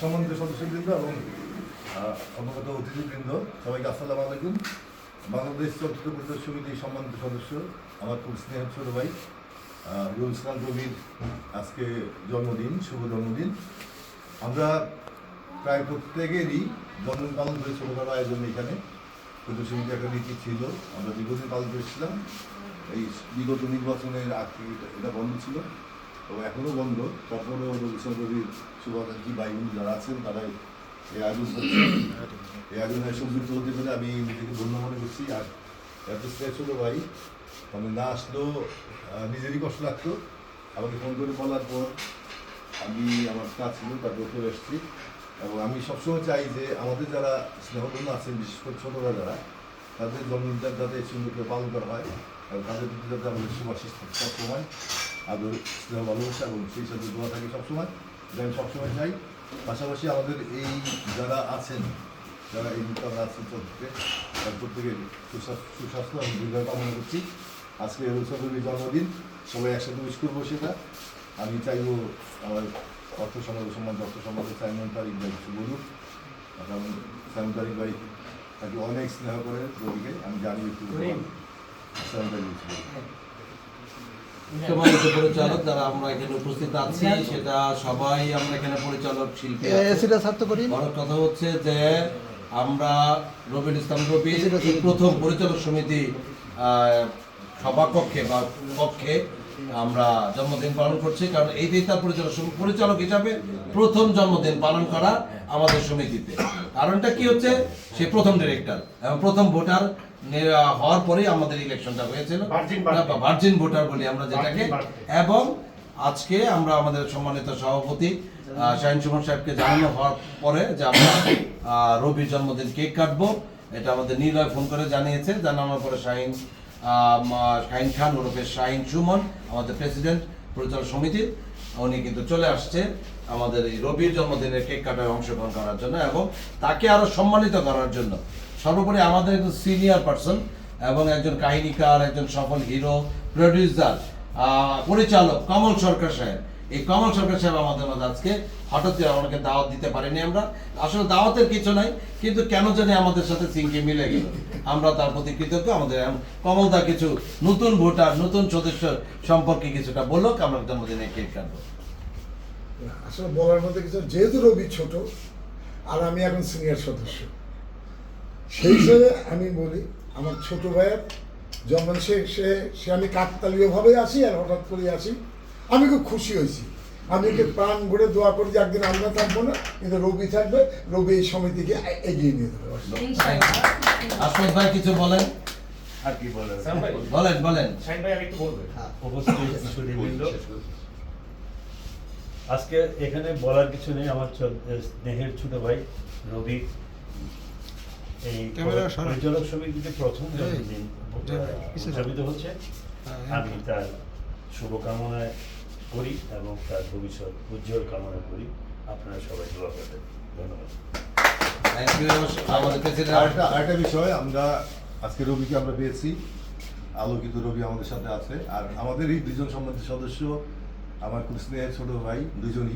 সম্মানিত সদস্যবৃন্দ এবং আহ, অবগত অতিথিবৃন্দ সবাইকে আসসালামু আলাইকুম। বাংলাদেশ চলচ্চিত্র পরিষদ সমিতির সম্মানিত সদস্য আমার খুব স্নেহের ছোট ভাই রুল ইসলাম রবির আজকে জন্মদিন শুভ জন্মদিন। আমরা প্রায় প্রত্যেকেরই জন্মদিন পালন করে ছোটখাটো আয়োজন এখানে। সমিতি একটা নীতি ছিল। আমরা দীর্ঘদিন পালন করেছিলাম এই বিগত নির্বাচনের আগ থেকে এটা- বন্ধ ছিল তো এখনও বন্ধ। তারপরেও রবির শুভাকাঙ্ক্ষী ভাই বোন যারা আছেন, তারাই এই আয়োজন এই আয়োজনে সম্পৃক্ত হতে পেরে আমি নিজেকে ধন্য মনে করছি। আর এত হলো ভাই মানে না আসলেও নিজেরই কষ্ট লাগতো। আমাকে ফোন করে বলার পর আমি আমার কাজ ছিল, তারপর চলে এসেছি। এবং আমি সবসময় চাই যে আমাদের যারা স্নেহধন্য আছেন, বিশেষ করে ছোটরা যারা, তাদের জন্মদিনটা যাতে সুন্দর করে পালন করা হয় এবং তাদের প্রতি যাতে আমাদের সুভাষিস সবসময়। আদর, স্নেহ, ভালোবাসা এবং সেই সাথে দোয়া থাকে সবসময়। এটা আমি সবসময় চাই। পাশাপাশি আমাদের এই যারা আছেন, যারা এই নূতন আছেন চলতে তার প্রত্যেকের সুস্বাস্থ্য এবং দীর্ঘায়ু কামনা করছি। আজকে রুসফের জন্মদিন, সবাই একসাথে উইশ করব সেটা। আমি চাইব আমার অর্থ সমাজ সম্মান অর্থ সমাজের সাইমন তারিক ভাই কিছু বলুক কারণ সাইমন তারিক ভাই তাকে অনেক স্নেহ করে রবিকে আমি জানি একটু সাইমন তারিক সম্মানিত পরিচালক যারা আমরা এখানে উপস্থিত আছি সেটা সবাই আমরা এখানে পরিচালক শিল্পী করি। বড় কথা হচ্ছে যে আমরা রবিউল ইসলাম রবি এই প্রথম পরিচালক সমিতি আহ, সভাকক্ষে বা কক্ষে আমরা জন্মদিন পালন করছি কারণ এইটাই তার পরিচালক পরিচালক হিসাবে প্রথম জন্মদিন পালন করা আমাদের সমিতিতে। কারণটা কি হচ্ছে? সে প্রথম ডিরেক্টর এবং প্রথম ভোটার হওয়ার পরেই আমাদের ইলেকশনটা হয়েছিল। ভার্জিন ভোটার বলি আমরা যেটাকে। এবং আজকে আমরা আমাদের সম্মানিত সভাপতি শাহিন সুমন সাহেবকে জানানো হওয়ার পরে যে আমরা রবির জন্মদিন কেক কাটবো এটা আমাদের নীলয় ফোন করে জানিয়েছে। জানানোর পরে শাহিন শাহিন খান, ওরফে শাহিন সুমন, আমাদের প্রেসিডেন্ট পরিচালক সমিতির, উনি কিন্তু চলে আসছে আমাদের এই রবির জন্মদিনের কেক কাটায় অংশগ্রহণ করার জন্য এবং তাকে আরও সম্মানিত করার জন্য। সর্বোপরি আমাদের একজন সিনিয়র পার্সন এবং একজন কাহিনীকার, একজন সফল হিরো প্রডিউসার পরিচালক কমল সরকার সাহেব। এই কমল সরকার সাহেব আমাদের মাঝে আজকে হঠাৎ করে আমাকে দাওয়াত দিতে পারিনি আমরা। আসলে দাওয়াতের কিছু নাই, কিন্তু কেন জানি আমাদের সাথে সিংকে মিলে গেল। আমরা তার প্রতি কৃতজ্ঞ, আমাদের কমলদা কিছু নতুন ভোটার, নতুন সদস্য সম্পর্কে কিছুটা বলল আমরা জন্মদিনে কেক কাটবো। আসলে বলার মধ্যে কিছু যেহেতু রবি ছোট, আর আমি এখন সিনিয়র সদস্য, সেই হিসেবে আমি বলি, আমার ছোট ভাইয়ের জন্ম, সে সে আমি কাকতালীয়ভাবে আসি আর হঠাৎ করে আসি। আমি খুব খুশি হয়েছি আমি একে প্রাণ ভরে দোয়া করি যে একদিন আমরা থাকব না কিন্তু রবি থাকবে রবি এই সমিতিকে এগিয়ে নিয়ে যাবে আসমত ভাই কিছু বলেন আর কি বলে বলেন বলেন ভাই আমি একটু বলবেন আজকে এখানে বলার কিছু নেই আমার স্নেহের ছোট ভাই রবি এই পরিচালক সমিতিতে প্রথম জন্মদিন হচ্ছে হ্যাঁ, আমি তার শুভকামনা করি এবং তার ভবিষ্যৎ উজ্জ্বল কামনা করি। আপনারা সবাই দোয়া করবেন। ধন্যবাদ। থ্যাংক আমাদের প্রেসিডেন্ট। আরেকটা আরেকটা বিষয় আমরা আজকে রবিকে আমরা পেয়েছি। আলোকিত রবি আমাদের সাথে আছে। আর আমাদের এই দুজন সম্মানিত সদস্য আমার খুব স্নেহের ছোট ভাই দুজনই।